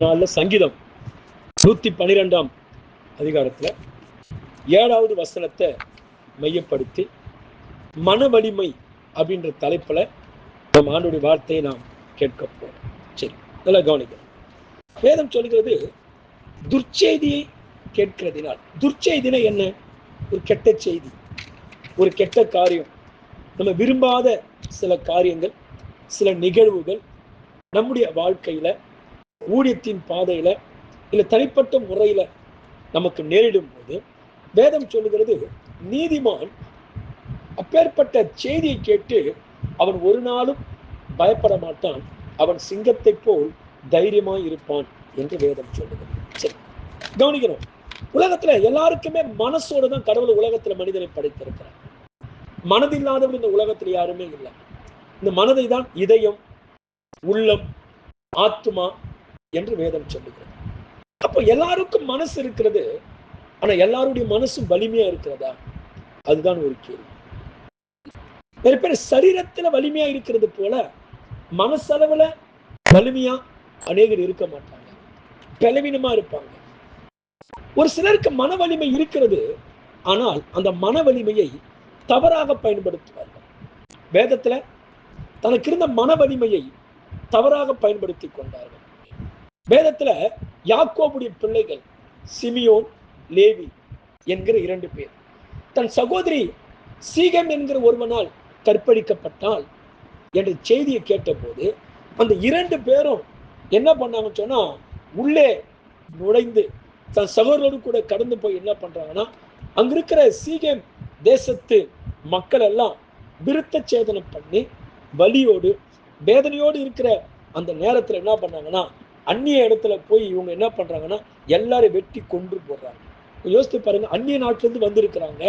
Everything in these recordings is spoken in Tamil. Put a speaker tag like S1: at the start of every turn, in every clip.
S1: நாலுல சங்கீதம். நூத்தி பனிரெண்டாம் அதிகாரத்துல ஏழாவது வசனத்தை மையப்படுத்தி மன வலிமை அப்படின்ற தலைப்புல நம் ஆண்டுடைய வார்த்தையை நாம் கேட்க போறோம். சரி நல்லா கவனிக்கிறோம் வேதம் சொல்கிறது துர்ச்செய்தியை கேட்கிறதினால். துர்ச்செய்தினா என்ன? ஒரு கெட்ட செய்தி ஒரு கெட்ட காரியம். நம்ம விரும்பாத சில காரியங்கள் சில நிகழ்வுகள் நம்முடைய வாழ்க்கையில ஊழியத்தின் பாதையில இல்ல தனிப்பட்ட முறையில நமக்கு நேரிடும் போது வேதம் சொல்லுகிறது நீதிமான் அப்பேற்பட்ட செய்தியை கேட்டு அவன் ஒரு நாளும் பயப்பட மாட்டான். அவன் சிங்கத்தை போல் தைரியமாய் இருப்பான் என்று வேதம் சொல்லுகிறது. சரி கவனிக்கணும். உலகத்துல எல்லாருக்குமே மனசோட தான் கடவுள் உலகத்துல மனிதனை படைத்திருக்கிறார். மனதில்லாதவன் இந்த உலகத்துல யாருமே இல்லை. இந்த மனதை தான் இதயம் உள்ளம் ஆத்மா என்று வேதம் சொல்லுகிறது. அப்போ எல்லாருக்கும் மனசு இருக்கிறது. ஆனா எல்லாருடைய மனசும் வலிமையா இருக்கிறதா? அதுதான் ஒரு கேள்வி. நிறைய பேர் சரீரத்துல வலிமையா இருக்கிறது போல மனசளவுல வலிமையா அநேகர் இருக்க மாட்டாங்க. பலவீனமா இருப்பாங்க. ஒரு சிலருக்கு மன வலிமை இருக்கிறது. ஆனால் அந்த மன வலிமையை தவறாக பயன்படுத்துவார்கள். வேதத்துல தனக்கு இருந்த மன வலிமையை தவறாக பயன்படுத்தி கொண்டார்கள். வேதத்துல யாக்கோபுடைய பிள்ளைகள் சிமியோன் லேவி என்கிற இரண்டு பேர். தன் சகோதரி சீகம் என்கிற ஒருவனால் கற்பழிக்கப்பட்டால் என்ற செய்தியை கேட்டபோது அந்த இரண்டு பேரும் என்ன பண்ணாங்கன்னு சொன்னா உள்ளே நுழைந்து தன் சகோதரோடு கூட கடந்து போய் என்ன பண்றாங்கன்னா அங்க இருக்கிற சீகம் தேசத்து மக்கள் எல்லாம் விருத்த சேதனம் பண்ணி வலியோடு வேதனையோடு இருக்கிற அந்த நேரத்துல என்ன பண்ணாங்கன்னா அந்நிய இடத்துல போய் இவங்க என்ன பண்றாங்கன்னா எல்லாரும் வெட்டி கொன்று போடுறாங்க. யோசித்து பாருங்க அந்நிய நாட்டுல இருந்து வந்திருக்கிறாங்க.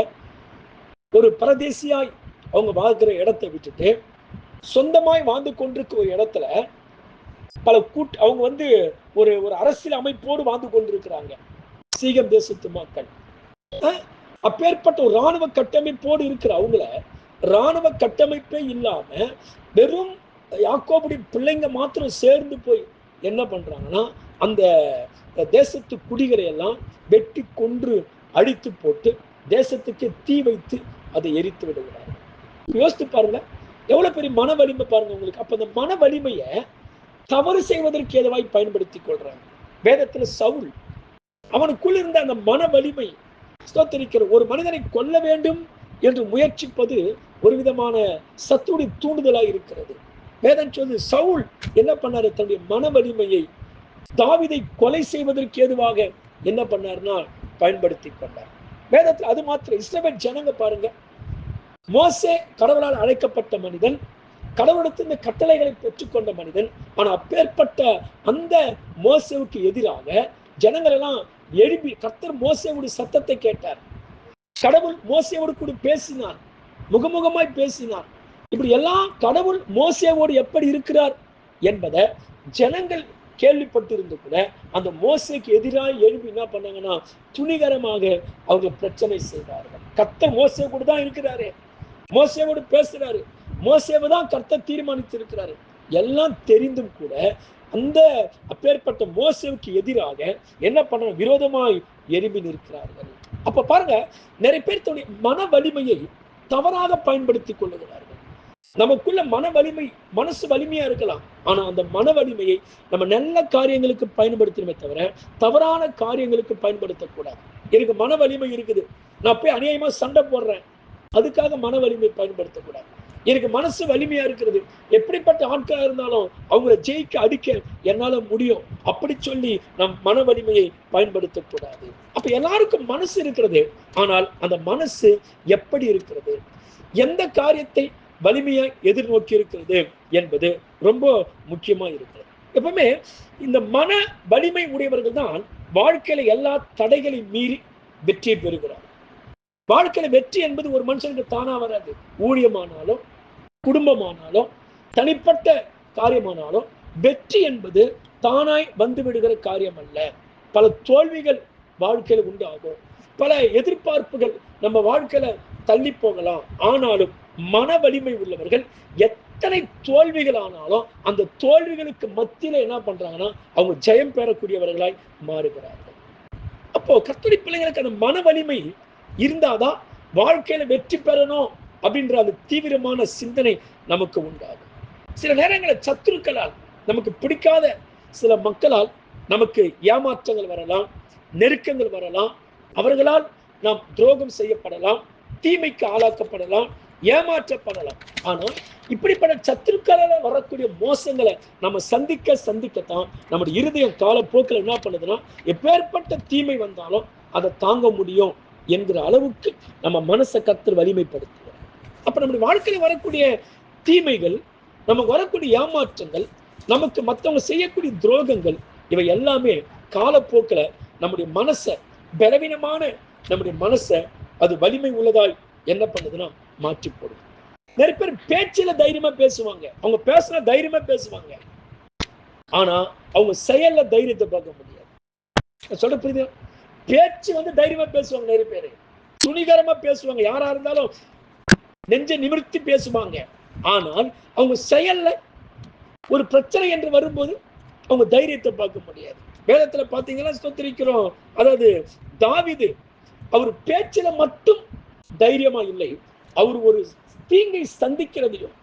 S1: ஒரு பரதேசியாய் அவங்க வாழ்க்கிற இடத்தை விட்டுட்டு சொந்தமாய் வாழ்ந்து கொண்டிருக்க ஒரு இடத்துல பல கூட்டு அவங்க வந்து ஒரு ஒரு அரசியல் அமைப்போடு வாழ்ந்து கொண்டிருக்கிறாங்க. சீகம் தேசத்து மக்கள். அப்பேற்பட்ட ஒரு ராணுவ கட்டமைப்போடு இருக்கிற அவங்கள ராணுவ கட்டமைப்பே இல்லாம வெறும் யாக்கோபுடைய பிள்ளைங்க மாத்திரம் சேர்ந்து போய் என்ன பண்றாங்கன்னா அந்த தேசத்து குடிகளை எல்லாம் வெட்டி கொன்று அடித்து போட்டு தேசத்துக்கு தீ வைத்து அதை எரித்து விடுகிறார். யோசித்து பாருங்க எவ்வளவு பெரிய மன வலிமை பாருங்க உங்களுக்கு. அப்ப அந்த மன வலிமையை தவறு செய்வதற்கு ஏதுவாய் பயன்படுத்தி கொள்றாங்க? வேதத்துல சவுல் அவனுக்குள் இருந்த அந்த மன வலிமை ஸ்தோத்தரிக்கிற ஒரு மனிதனை கொல்ல வேண்டும் என்று முயற்சிப்பது ஒரு விதமான சத்துடைய தூண்டுதலாய் இருக்கிறது. வேதம் சொல்லு சவுல் என்ன பண்ணாரு? தன்னுடைய மன வலிமையை தாவிதை கொலை செய்வதற்கு ஏதுவாக என்ன பண்ணார்னா பயன்படுத்தி கொண்டார். வேதத்தில் அது மாத்திரம் இஸ்ரேல் ஜனங்க பாருங்க. மோசே கடவுளால் அழைக்கப்பட்ட மனிதன் கடவுளிடத்து இந்த கட்டளைகளை பெற்றுக்கொண்ட மனிதன் ஆனா அப்பேற்பட்ட அந்த மோசேவுக்கு எதிராக ஜனங்கள் எல்லாம் எழுப்பி கத்தர் மோசையுடைய சத்தத்தை கேட்டார். கடவுள் மோசையோடு கூட பேசினார் முகமுகமாய் பேசினார். இப்படி எல்லாம் கடவுள் மோசேவோடு எப்படி இருக்கிறார் என்பதை ஜனங்கள் கேள்விப்பட்டிருந்து கூட அந்த மோசைக்கு எதிராக எழுப்பி என்ன பண்ணாங்கன்னா துணிகரமாக அவங்க பிரச்சனை செய்தார்கள். கத்த மோசை கூட தான் இருக்கிறாரு. மோசேவோடு பேசுறாரு. மோசேவை தான் கர்த்த தீர்மானித்திருக்கிறாரு. எல்லாம் தெரிந்தும் கூட அந்த அப்பேற்பட்ட மோசேவுக்கு எதிராக என்ன பண்ண விரோதமாய் எரிம்பி நிற்கிறார்கள். அப்ப பாருங்க நிறைய பேர் தன்னுடைய மன வலிமையை தவறாக பயன்படுத்திக் கொள்ளுகிறார்கள். நமக்குள்ள மன வலிமை மனசு வலிமையா இருக்கலாம். ஆனா அந்த மன வலிமையை நம்ம நல்ல காரியங்களுக்கு பயன்படுத்தணுமே தவிர தவறான காரியங்களுக்கு பயன்படுத்தக்கூடாது. எனக்கு மன வலிமை இருக்குது. நான் போய் அநியாயமா சண்டை போடுறேன். அதுக்காக மன வலிமை பயன்படுத்தக்கூடாது. எனக்கு மனசு வலிமையா இருக்கிறது எப்படிப்பட்ட ஆட்களா இருந்தாலும் அவங்கள ஜெயிக்க அடிக்க என்னால முடியும். அப்படி சொல்லி நம் மன வலிமையை பயன்படுத்தக்கூடாது. அப்ப எல்லாருக்கும் மனசு இருக்கிறது. ஆனால் அந்த மனசு எப்படி இருக்கிறது? எந்த காரியத்தை வலிமையா எதிர்நோக்கி இருக்கிறது என்பது ரொம்ப முக்கியமா இருக்கிறது. எப்பவுமே இந்த மன வலிமை உடையவர்கள் தான் வாழ்க்கையில எல்லா தடைகளையும் மீறி வெற்றியை பெறுகிறார் வாழ்க்கையில வெற்றி என்பது ஒரு மனுஷனுக்கு தானா வராது. ஊழியமானாலும் குடும்பமானாலும் தனிப்பட்ட காரியமானாலும் வெற்றி என்பது தானாய் வந்து விடுகிற காரியம் அல்ல. பல தோல்விகள் வாழ்க்கையில உண்டாகும். பல எதிர்பார்ப்புகள் நம்ம வாழ்க்கையில தள்ளி போகலாம். ஆனாலும் மன வலிமை உள்ளவர்கள் எத்தனை தோல்விகள் ஆனாலும் அந்த தோல்விகளுக்கு மத்தியில என்ன பண்றாங்கன்னா அவங்க ஜெயம் பெறக்கூடியவர்களாய் மாறுகிறார்கள். அப்போ கத்தோலி பிள்ளைங்களுக்கு அந்த மன வலிமை இருந்தாதான் வாழ்க்கையில வெற்றி பெறணும் அப்படின்ற அந்த தீவிரமான சிந்தனை நமக்கு உண்டாகும். சில நேரங்களில் சத்துருக்களால் நமக்கு பிடிக்காத சில மக்களால் நமக்கு ஏமாற்றங்கள் வரலாம் நெருக்கங்கள் வரலாம் அவர்களால் நாம் துரோகம் செய்யப்படலாம் தீமைக்கு ஆளாக்கப்படலாம் ஏமாற்றப்படலாம். ஆனால் இப்படிப்பட்ட சத்துருக்களால வரக்கூடிய மோசங்களை நம்ம சந்திக்க சந்திக்கத்தான் நம்முடைய இருதயம் காலப்போக்கில் என்ன பண்ணுதுன்னா எப்பேற்பட்ட தீமை வந்தாலும் அதை தாங்க முடியும் என்கிற அளவுக்கு நம்ம மனசை கத்தர் வலிமைப்படுத்துவோம் அப்ப நம்முடைய வாழ்க்கையில் வரக்கூடிய தீமைகள் நமக்கு வரக்கூடிய ஏமாற்றங்கள் நமக்கு மற்றவங்க செய்யக்கூடிய துரோகங்கள் இவை எல்லாமே காலப்போக்கில் நம்முடைய மனசை பலவீனமான நம்முடைய மனசை அது வலிமை உள்ளதாய் என்ன பண்ணுதுன்னா மாற்றி போடும் நிறைய பேர் பேச்சில தைரியமா பேசுவாங்க. அவங்க பேசுனா தைரியமா பேசுவாங்க. ஆனா அவங்க செயல்ல தைரியத்தை பார்க்க முடியாது. சொல்ற புரியுது? பேச்சு வந்து தைரியமா பேசுவாங்க நிறைய பேர். துணிகரமா பேசுவாங்க. யாரா இருந்தாலும் நெஞ்ச நிமிர்த்தி பேசுவாங்க. ஆனால் அவங்க செயல்ல ஒரு பிரச்சனை என்று வரும்போது அவங்க தைரியத்தை பார்க்க முடியாது. வேதத்துல பாத்தீங்கன்னா ஸ்தோத்திரிக்கிறோம். அதாவது தாவிது அவர் பேச்சில மட்டும் தைரியமா இல்லை. அவர் ஒரு தீங்கை சந்திக்கிறதையும்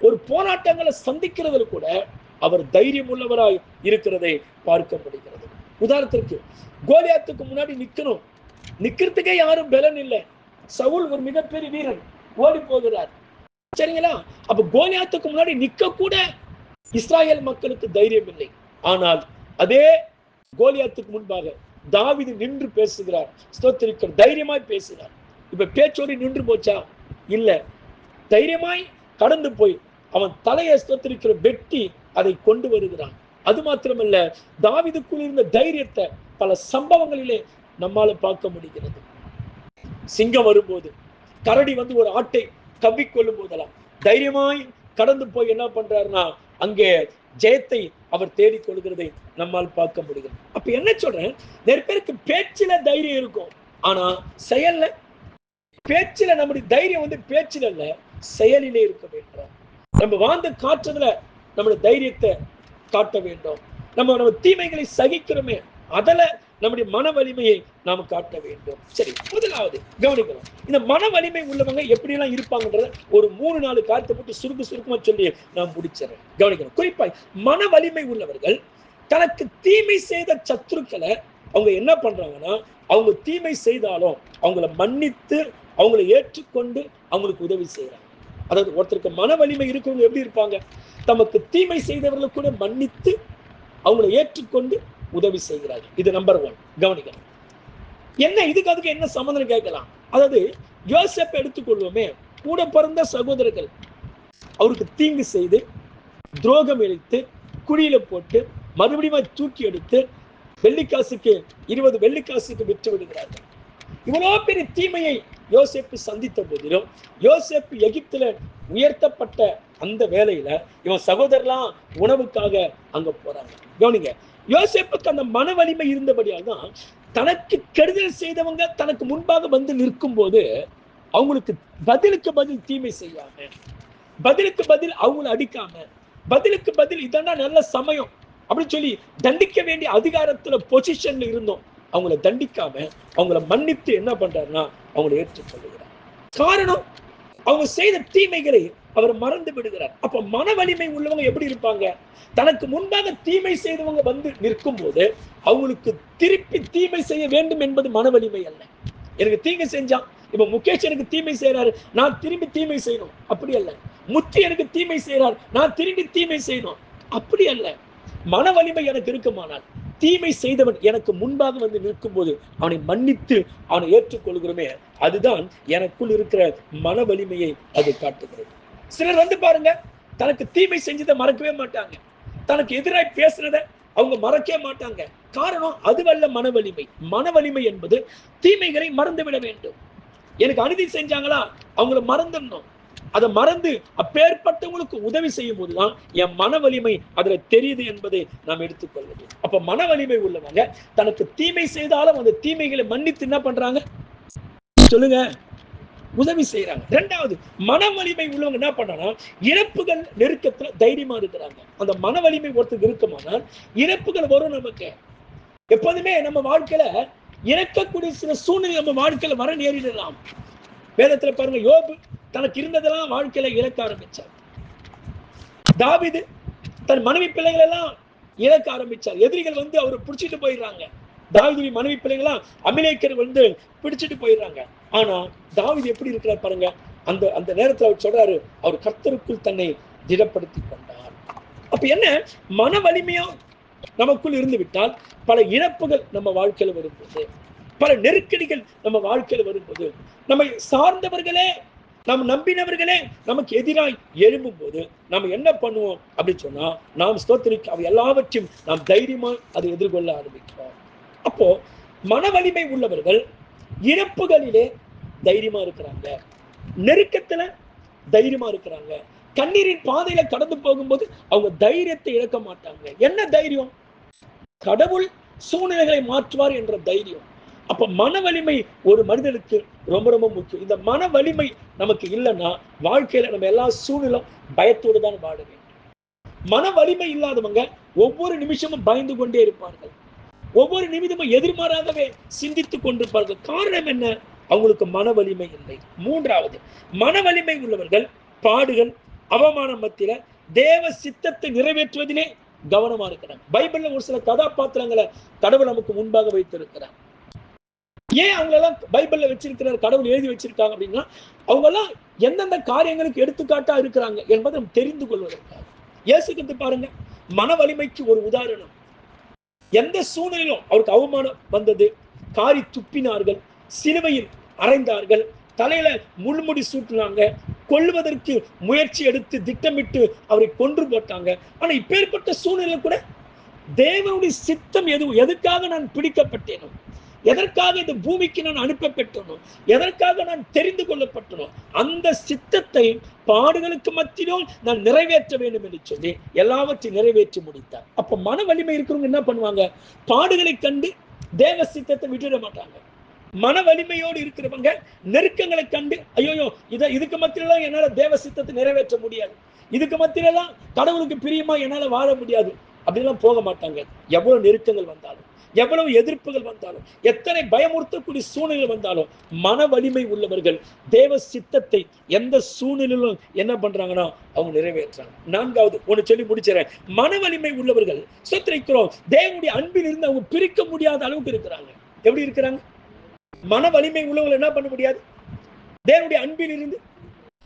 S1: ஒரு போராட்டங்களை சந்திக்கிறதுல கூட அவர் தைரியம் உள்ளவராய் இருக்கிறதை பார்க்க முடிகிறது. உதாரணத்திற்கு கோலியாத்துக்கு முன்னாடி நிக்கணும். நிக்கிறதுக்கே யாரும் பலன் இல்லை. சவுல் ஒரு மிகப்பெரிய வீரன். ஓடி போகிறார். சரிங்களா? அப்ப கோலியாத்துக்கு முன்னாடி நிக்க கூட இஸ்ராயல் மக்களுக்கு தைரியம் இல்லை. ஆனால் அதே கோலியாத்துக்கு முன்பாக தாவிது நின்று பேசுகிறார். ஸ்தோத்திரிக்கிறார் தைரியமாய் பேசுகிறார். இப்ப பேச்சோடி நின்று போச்சா? இல்ல. தைரியமாய் கடந்து போய் அவன் தலையை ஸ்தோத்திரிக்கிற வெட்டி அதை கொண்டு வருகிறான். அது மாத்திரமல்ல தாவிதுக்குள் இருந்த தைரியத்தை பல சம்பவங்களிலே நம்மால பார்க்க முடிகிறது. சிங்கம் வரும்போது கரடி வந்து ஒரு ஆட்டை கவ்விக்கொள்ளும் போதெல்லாம் தைரியமாய் கடந்து போய் என்ன பண்றாருன்னா அங்கே ஜெயத்தை அவர் தேடிக் கொள்கிறதை நம்மால் பார்க்க முடிகிறது. அப்ப என்ன சொல்றேன்? நிறைய பேருக்கு பேச்சில தைரியம் இருக்கும். ஆனா செயல்ல பேச்சில நம்முடைய தைரியம் வந்து பேச்சில இல்ல செயலிலே இருக்க வேண்டும். நம்ம வாழ்ந்த காற்றதுல நம்முடைய தைரியத்தை காட்ட வேண்டும். நம்ம நம்ம தீமைகளை சகிக்கிறோமே அதில் நம்முடைய மன வலிமையை நாம் காட்ட வேண்டும். சரி முதலாவது கவனிக்கணும். இந்த மன வலிமை உள்ளவங்க எப்படி எல்லாம் இருப்பாங்கன்றத ஒரு மூணு நாலு காரியத்தை போட்டு சுருக்கு சுருக்கமா சொல்லி நான் முடிச்சிடறேன். கவனிக்கணும். குறிப்பாய் மன வலிமை உள்ளவர்கள் தனக்கு தீமை செய்த சத்துருக்களை அவங்க என்ன பண்றாங்கன்னா அவங்க தீமை செய்தாலும் அவங்கள மன்னித்து அவங்களை ஏற்றுக்கொண்டு அவங்களுக்கு உதவி செய்யறாங்க அதாவது ஒருத்தருக்கு மன வலிமை இருக்கிறவங்க எப்படி இருப்பாங்க? தமக்கு தீமை செய்தவர்களை கூட மன்னித்து அவங்களை ஏற்றுக்கொண்டு உதவி செய்கிறார்கள் இது நம்பர் ஒன் கவனிக்கணும். என்ன இதுக்கு அதுக்கு என்ன சம்மந்தம் கேட்கலாம். அதாவது யோசப் எடுத்துக்கொள்வோமே. கூட பிறந்த சகோதரர்கள் அவருக்கு தீங்கு செய்து துரோகம் இழைத்து குழியில போட்டு மறுபடியும் தூக்கி எடுத்து வெள்ளிக்காசுக்கு இருபது வெள்ளிக்காசுக்கு விற்று விடுகிறார்கள். இவ்வளோ பெரிய தீமையை யோசேப்பு சந்தித்த போதிலும் யோசேப்பு எகிப்துல உயர்த்தப்பட்ட அந்த வேலையில இவன் சகோதரர்லாம் உணவுக்காக அங்க போறாங்க. கவனிங்க யோசேப்புக்கு அந்த மன வலிமை இருந்தபடியால் தான் தனக்கு கெடுதல் செய்தவங்க தனக்கு முன்பாக வந்து நிற்கும் போது அவங்களுக்கு பதிலுக்கு பதில் தீமை செய்யாம பதிலுக்கு பதில் அவங்கள அடிக்காம பதிலுக்கு பதில் இதெல்லாம் நல்ல சமயம் அப்படின்னு சொல்லி தண்டிக்க வேண்டிய அதிகாரத்துல பொசிஷன்ல இருந்தோம். அவங்கள தண்டிக்காம அவங்கள மன்னித்து என்ன பண்றாருன்னா அவங்களை ஏற்றுக்கொள்ளுகிறார் காரணம் அவங்க செய்த தீமைகளை அவர் மறந்து விடுகிறார். அப்ப மன வலிமை உள்ளவங்க எப்படி இருப்பாங்க? தனக்கு முன்பாக தீமை செய்தவங்க வந்து நிற்கும் போது அவங்களுக்கு திருப்பி தீமை செய்ய வேண்டும் என்பது மன வலிமை அல்ல. எனக்கு தீங்கு செஞ்சான் இப்ப முகேஷ் எனக்கு தீமை செய்யறாரு நான் திரும்பி தீமை செய்யணும். அப்படி அல்ல. முத்து எனக்கு தீமை செய்யறார் நான் திரும்பி தீமை செய்யணும். அப்படி அல்ல. மன வலிமை எனக்கு இருக்குமானால் தீமை செய்தவன் எனக்கு முன்பாக வந்து நிற்கும் போது அவனை மன்னித்து அவனை ஏற்றுக்கொள்கிறோமே அதுதான் எனக்குள் இருக்கிற மன வலிமையை அது காட்டுகிறது. சிலர் வந்து பாருங்க தனக்கு தீமை செஞ்சதை மறக்கவே மாட்டாங்க. தனக்கு எதிராய் பேசுனதை அவங்க மறக்கவே மாட்டாங்க. காரணம் அதுவல்ல மன வலிமை. மன வலிமை என்பது தீமைகளை மறந்து விட வேண்டும். எனக்கு அநீதி செஞ்சாங்களா? அவங்கள மறந்துடணும். அதை மறந்து அப்பேற்பட்டவங்களுக்கு உதவி செய்யும் போதுதான் என் மன வலிமை அதுல தெரியுது என்பதை நாம் எடுத்துக்கொள்ள வேண்டும். அப்ப மன வலிமை உள்ளவங்க தனக்கு தீமை செய்தாலும் அந்த தீமைகளை மன்னித்து என்ன பண்றாங்க? சொல்லுங்க. உதவி செய்யறாங்க ரெண்டாவது மன வலிமை உள்ளவங்க என்ன பண்றாங்கன்னா இறப்புகள் நெருக்கத்துல தைரியமா இருக்கிறாங்க. அந்த மன வலிமை ஒருத்தருக்கு இருக்குமானால் இறப்புகள் வரும் நமக்கு. எப்போதுமே நம்ம வாழ்க்கையில இறக்கக்கூடிய சில சூழ்நிலை நம்ம வாழ்க்கையில வர நேரிடலாம். வேதத்துல பாருங்க யோபு தனக்கு இருந்ததெல்லாம் வாழ்க்கையில இழக்க ஆரம்பிச்சார். தாவிது தன் மனைவி பிள்ளைகள் எல்லாம் இழக்க ஆரம்பிச்சார். எதிரிகள் வந்து அவரை பிடிச்சிட்டு போயிடுறாங்க. தாவிதுவி மனைவி பிள்ளைங்களாம் அமிலேக்கர் வந்து பிடிச்சிட்டு போயிடுறாங்க. ஆனா தாவிது எப்படி இருக்கிறார் பாருங்க. அந்த அந்த நேரத்துல அவர் சொல்றாரு அவர் கர்த்தருக்குள் தன்னை திடப்படுத்தி கொண்டார். அப்ப என்ன? மன வலிமையா நமக்குள் இருந்து விட்டால் பல இழப்புகள் நம்ம வாழ்க்கையில வரும்போது பல நெருக்கடிகள் நம்ம வாழ்க்கையில வரும்போது நம்மை சார்ந்தவர்களே நாம் நம்பினவர்களே நமக்கு எதிராய் எழும்பும் போது நம்ம என்ன பண்ணுவோம் அப்படின்னு சொன்னா நாம் ஸ்தோத்திரிக்க அவை எல்லாவற்றையும் நாம் தைரியமா அதை எதிர்கொள்ள ஆரம்பிக்கிறோம். அப்போ மன வலிமை உள்ளவர்கள் இறப்புகளிலே தைரியமா இருக்கிறாங்க. நெருக்கத்துல தைரியமா இருக்கிறாங்க. கண்ணீரின் பாதையில கடந்து போகும்போது அவங்க தைரியத்தை இழக்க மாட்டாங்க. என்ன தைரியம்? கடவுள் சூழ்நிலைகளை மாற்றுவார் என்ற தைரியம். அப்ப மன வலிமை ஒரு மனிதனுக்கு ரொம்ப ரொம்ப முக்கியம். இந்த மன வலிமை நமக்கு இல்லைன்னா வாழ்க்கையில நம்ம எல்லா சூழ்நிலும் பயத்தோடு தான் வாழ வேண்டும். மன வலிமை இல்லாதவங்க ஒவ்வொரு நிமிஷமும் பயந்து கொண்டே இருப்பார்கள். ஒவ்வொரு நிமிடமும் எதிர்மாறாகவே சிந்தித்துக் கொண்டிருப்பார்கள். காரணம் என்ன? அவங்களுக்கு மன வலிமை இல்லை. மூன்றாவது மன வலிமை உள்ளவர்கள் பாடுகள் அவமானம் மத்தியில தேவ சித்தத்தை நிறைவேற்றுவதிலே கவனமா இருக்கிறாங்க பைபிள்ல ஒரு சில கதாபாத்திரங்களை கடவுள் நமக்கு முன்பாக வைத்திருக்கிறார். ஏன் அவங்களெல்லாம் பைபிள்ல வச்சிருக்கிறார் கடவுள் எழுதி வச்சிருக்காங்க அப்படின்னா அவங்கெல்லாம் எந்தெந்த காரியங்களுக்கு எடுத்துக்காட்டா இருக்கிறாங்க என்பதை நம்ம தெரிந்து கொள்வதற்காக இயேசுக்கு பாருங்க மன வலிமைக்கு ஒரு உதாரணம். எந்த சூழ்நிலையிலும் அவருக்கு அவமானம் வந்தது காரி துப்பினார்கள் சிலுவையில் அறைந்தார்கள் தலையில முள்முடி சூட்டினாங்க கொல்லுவதற்கு முயற்சி எடுத்து திட்டமிட்டு அவரை கொன்று போட்டாங்க. ஆனா இப்பேற்பட்ட சூழ்நிலை கூட தேவனுடைய சித்தம் எது எதுக்காக நான் பிடிக்கப்பட்டேனோ எதற்காக இந்த பூமிக்கு நான் அனுப்பப்பட்டனோ எதற்காக நான் தெரிந்து கொள்ளப்பட்டனோ அந்த சித்தத்தை பாடுகளுக்கு மத்தியிலும் நான் நிறைவேற்ற வேண்டும் என்று சொல்லி எல்லாவற்றையும் நிறைவேற்றி முடித்தார். அப்ப மன வலிமை இருக்கிறவங்க என்ன பண்ணுவாங்க? பாடுகளை கண்டு தேவ சித்தத்தை விட்டுட மாட்டாங்க. மன வலிமையோடு இருக்கிறவங்க நெருக்கங்களை கண்டு ஐயோ இதை இதுக்கு மத்தியெல்லாம் என்னால தேவ சித்தத்தை நிறைவேற்ற முடியாது. இதுக்கு மத்தியிலெல்லாம் கடவுளுக்கு பிரியமா என்னால வாழ முடியாது. அப்படிலாம் போக மாட்டாங்க. எவ்வளவு நெருக்கங்கள் வந்தாலும். எவ்வளவு எதிர்ப்புகள் வந்தாலும் எத்தனை பயமுறுத்தக்கூடிய சூழ்நிலை வந்தாலும் மன வலிமை உள்ளவர்கள் தேவ சித்தத்தை எந்த சூழ்நிலையிலும் என்ன பண்றாங்கன்னா அவங்க நிறைவேற்றாங்க நான்காவது ஒன்று சொல்லி முடிச்சிடறேன். மன வலிமை உள்ளவர்கள் சொத்திரிக்கிறோம் தேவனுடைய அன்பில் இருந்து அவங்க பிரிக்க முடியாத அளவுக்கு இருக்கிறாங்க. எப்படி இருக்கிறாங்க? மன வலிமை உள்ளவர்கள் என்ன பண்ண முடியாது? தேவனுடைய அன்பில் இருந்து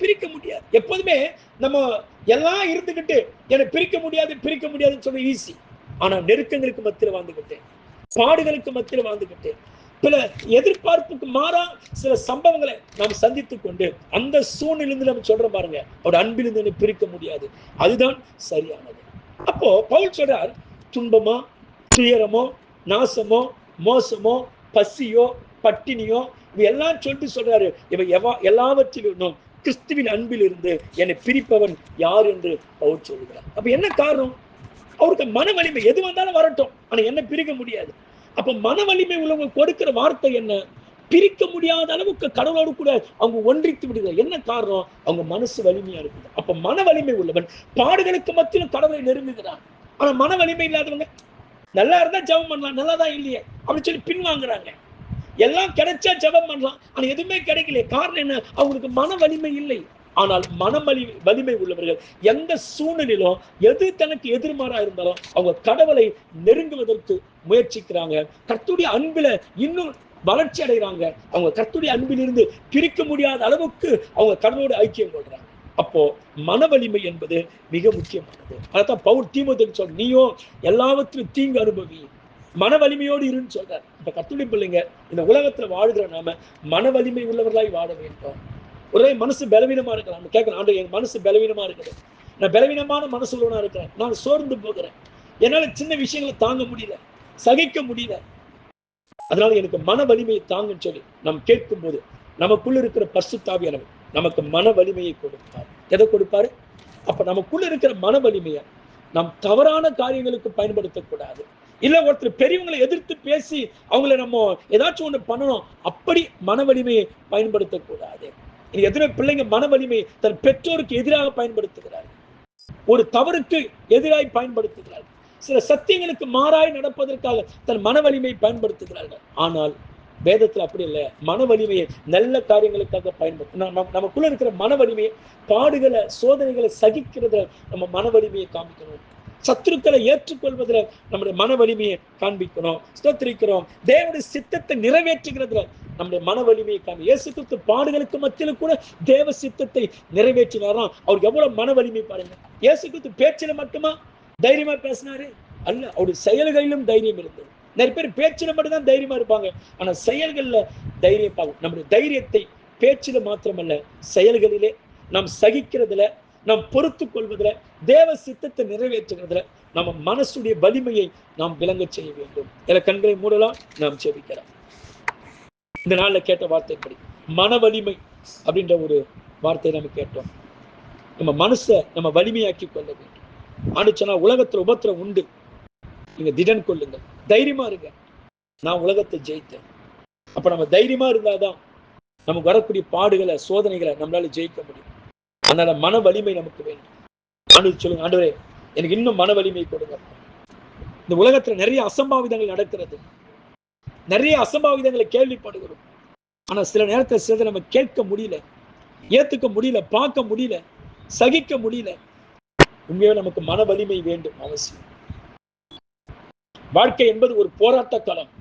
S1: பிரிக்க முடியாது. எப்போதுமே நம்ம எல்லாம் இருந்துகிட்டு என்னை பிரிக்க முடியாது பிரிக்க முடியாதுன்னு சொல்ல ஈஸி ஆனா நெருக்கங்களுக்கு மத்தியில் வாழ்ந்துகிட்டேன். பாடுகளுக்கு மத்தியில் வாழ்ந்துகிட்டேன் பல எதிர்பார்ப்புக்கு மாறா சில சம்பவங்களை நாம் சந்தித்துக் கொண்டு அந்த சூழ்நிலிருந்து நம்ம சொல்றோம் பாருங்க அவரோட அன்பிலிருந்து பிரிக்க முடியாது. அதுதான் சரியானது. அப்போ பவுல் சொல்றார் துன்பமோ துயரமோ நாசமோ மோசமோ பசியோ பட்டினியோ இவை எல்லாம் சொல்லிட்டு சொல்றாரு. இவை எவா எல்லாவற்றிலும் கிறிஸ்துவின் அன்பில் இருந்து என்னை பிரிப்பவன் யார் என்று பவுல் சொல்லுகிறார். அப்ப என்ன காரணம்? அவருக்கு மன வலிமை எது வந்தாலும் வரட்டும். ஆனா என்ன பிரிக்க முடியாது. அப்ப மன வலிமை உள்ளவங்க கொடுக்கிற வார்த்தை என்ன? பிரிக்க முடியாத அளவுக்கு கடவுளோடு கூட அவங்க ஒன்றித்து விடுகிறார் என்ன காரணம்? அவங்க மனசு வலிமையா இருக்குது. அப்ப மன வலிமை உள்ளவன் பாடுகளுக்கு மத்தியிலும் கடவுளை நெருங்குகிறான். ஆனா மன வலிமை இல்லாதவங்க நல்லா இருந்தா ஜெபம் பண்ணலாம் நல்லா தான் இல்லையே அப்படின்னு சொல்லி பின்வாங்குறாங்க எல்லாம் கிடைச்சா ஜெபம் பண்ணலாம். ஆனா எதுவுமே கிடைக்கல காரணம் என்ன? அவங்களுக்கு மன வலிமை இல்லை. ஆனால் மனவலி வலிமை உள்ளவர்கள் எந்த சூழ்நிலையிலும் எது தனக்கு எதிர்மாறா இருந்தாலும் அவங்க கடவுளை நெருங்குவதற்கு முயற்சிக்கிறாங்க. கர்த்துடைய அன்பில் இன்னும் வளர்ச்சி அடைகிறாங்க. அவங்க கர்த்துடைய அன்பிலிருந்து பிரிக்க முடியாத அளவுக்கு அவங்க கடவுளோட ஐக்கியம் கொள்றாங்க. அப்போ மன வலிமை என்பது மிக முக்கியமானது. அதான் பவுல் தீமத்துக்கு சொல் நீயும் எல்லாவற்றிலும் தீங்கு அனுபவி. மன வலிமையோடு இருன்னு சொல்றார். இப்ப கத்துடைய பிள்ளைங்க இந்த உலகத்துல வாழ்கிற நாம மன வலிமை உள்ளவர்களாய் வாழ வேண்டும். ஒரே மனசு பலவீனமா இருக்கலாம் நம்ம கேட்கலாம் ஆண்டு என் மனசு பலவீனமா இருக்குது. நான் பலவீனமான மனசு உள்ளவனா இருக்கிறேன். நான் சோர்ந்து போகிறேன். என்னால சின்ன விஷயங்களை தாங்க முடியல. சகிக்க முடியல. அதனால எனக்கு மன வலிமையை தாங்கன்னு சொல்லி நாம் கேட்கும் போது நமக்குள்ள இருக்கிற பரிசுத்தாவியானவர் நமக்கு மன வலிமையை கொடுப்பார். எதை கொடுப்பாரு? அப்ப நமக்குள்ள இருக்கிற மன வலிமையை நாம் தவறான காரியங்களுக்கு பயன்படுத்தக்கூடாது. இல்ல ஒருத்தர் பெரியவங்களை எதிர்த்து பேசி அவங்கள நம்ம ஏதாச்சும் ஒண்ணு பண்ணணும். அப்படி மன வலிமையை பயன்படுத்தக்கூடாது. இது எத்தனை பிள்ளைங்க மன வலிமை தன் பெற்றோருக்கு எதிராக பயன்படுத்துகிறார் ஒரு தவறுக்கு எதிராய் பயன்படுத்துகிறார் சில சத்தியங்களுக்கு மாறாய் நடப்பதற்காக தன் மன வலிமையை பயன்படுத்துகிறார்கள். ஆனால் வேதத்தில் அப்படி இல்லை. மன வலிமையை நல்ல காரியங்களுக்காக பயன்படுத்த நம்ம நமக்குள்ள இருக்கிற மன வலிமையை பாடுகளை சோதனைகளை சகிக்கிறதுல நம்ம மன வலிமையை காமிக்கணும். சத்துருக்களை ஏற்றுக்கொள்வதில் நம்முடைய மன வலிமையை காண்பிக்கிறோம். ஸ்தோத்திரிக்கிறோம். தேவனுடைய சித்தத்தை நிறைவேற்றுகிறதுல நம்முடைய மன வலிமையை காமி இயேசு கிறிஸ்து பாடுகளுக்கு மத்தியில கூட தேவ சித்தத்தை நிறைவேற்றினாராம். அவருக்கு எவ்வளவு மன வலிமை பாருங்க. இயேசு கிறிஸ்து பேச்சில மட்டுமா? தைரியமா பேசினாரு? அல்ல அவருடைய செயல்களிலும் தைரியம் இருந்தது. நிறைய பேர் பேச்சில மட்டும்தான் தைரியமா இருப்பாங்க. ஆனா செயல்கள்ல தைரியம் பார்க்கும் நம்முடைய தைரியத்தை பேச்சில மாத்திரமல்ல செயல்களிலே நாம் சகிக்கிறதுல நாம் பொறுத்து கொள்வதில் தேவ சித்தத்தை நிறைவேற்றுகிறதுல நம்ம மனசுடைய வலிமையை நாம் விளங்க செய்ய வேண்டும். இதில் கண்களை மூடலாம் நாம் செபிக்கலாம் இந்த நாள்ல கேட்ட வார்த்தைப்படி மன வலிமை அப்படின்ற ஒரு வார்த்தையை நம்ம கேட்டோம். நம்ம மனசை நம்ம வலிமையாக்கி கொள்ள வேண்டும். ஆண்டுச்சனா உலகத்துல உபத்திரம் உண்டு. நீங்க திடன் கொள்ளுங்க தைரியமா இருங்க. நான் உலகத்தை ஜெயித்தேன். அப்ப நம்ம தைரியமா இருந்தாதான் நமக்கு வரக்கூடிய பாடுகளை சோதனைகளை நம்மளால ஜெயிக்க முடியும். அதனால மன வலிமை நமக்கு வேண்டும். ஆண்டு சொல்லுங்க ஆண்டவரே எனக்கு இன்னும் மன வலிமை கொடுங்க. இந்த உலகத்துல நிறைய அசம்பாவிதங்கள் நடக்கிறது. நிறைய அசம்பாவிதங்களை கேள்விப்படுகிறோம். ஆனா சில நேரத்தை சிலதை நம்ம கேட்க முடியல ஏத்துக்க முடியல பார்க்க முடியல சகிக்க முடியல. உண்மையாக நமக்கு மன வலிமை வேண்டும் அவசியம். வாழ்க்கை என்பது ஒரு போராட்ட களம்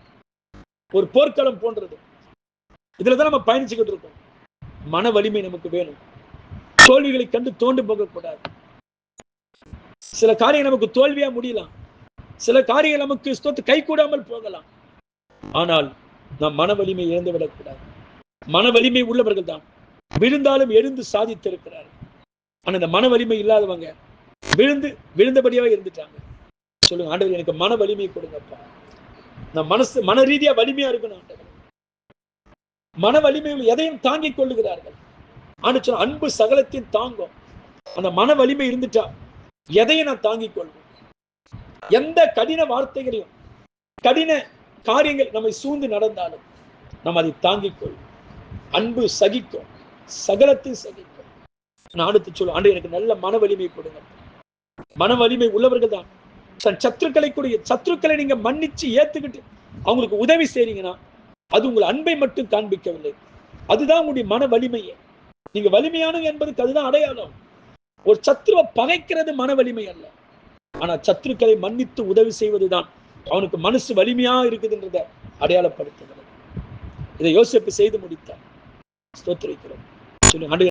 S1: ஒரு போர்க்களம் போன்றது. இதுலதான் நம்ம பயணிச்சுக்கிட்டு இருக்கோம். மன வலிமை நமக்கு வேணும். தோல்விகளை கண்டு தோண்டு போகக்கூடாது. சில காரியம் நமக்கு தோல்வியா முடியலாம். சில காரியம் நமக்கு ஸ்தோத்து கை கூடாமல் போகலாம். ஆனால் நாம் மன வலிமை இழந்து விடக்கூடாது. மன வலிமை உள்ளவர்கள் தான். விழுந்தாலும் எழுந்து சாதித்திருக்கிறார்கள். ஆனா இந்த மன வலிமை இல்லாதவங்க விழுந்து விழுந்தபடியாக இருந்துட்டாங்க. சொல்லுங்க ஆண்டவர் எனக்கு மன வலிமை கொடுங்கப்பா. நான் மனசு மன ரீதியா வலிமையா இருக்கணும் ஆண்டவர். மன வலிமையில் எதையும் தாங்கிக் கொள்ளுகிறார்கள். ஆண்டு அன்பு சகலத்தையும் தாங்கும். அந்த மன வலிமை இருந்துட்டா எதையும் நான் தாங்கிக் கொள்வேன் எந்த கடின வார்த்தைகளையும் கடின காரியங்கள் நம்மை சூழ்ந்து நடந்தாலும் நம்ம அதை தாங்கிக் கொள்வோம் அன்பு சகிக்கும் சகலத்தையும் சகிக்கும். நான் அடுத்து சொல்லுவேன் ஆண்டு எனக்கு நல்ல மன வலிமை கொடுங்க. மன வலிமை உள்ளவர்கள் தான். தன் சத்துருக்களை கூட சத்துருக்களை நீங்க மன்னிச்சு ஏத்துக்கிட்டு அவங்களுக்கு உதவி செய்றீங்கன்னா அது உங்கள் அன்பை மட்டும் காண்பிக்கவில்லை. அதுதான் உங்களுடைய மன வலிமையை. நீங்க வலிமையானவங்க என்பதுக்கு அதுதான் அடையாளம். ஒரு சத்ருவை பகைக்கிறது மன வலிமை அல்ல. ஆனா சத்ருக்களை மன்னித்து உதவி செய்வதுதான். அவனுக்கு மனசு வலிமையா இருக்குதுன்றத அடையாளப்படுத்துகிறது. இதை யோசிப்பு செய்து முடித்தார். ஸ்தோத்திரிக்கிறோம். சொல்லி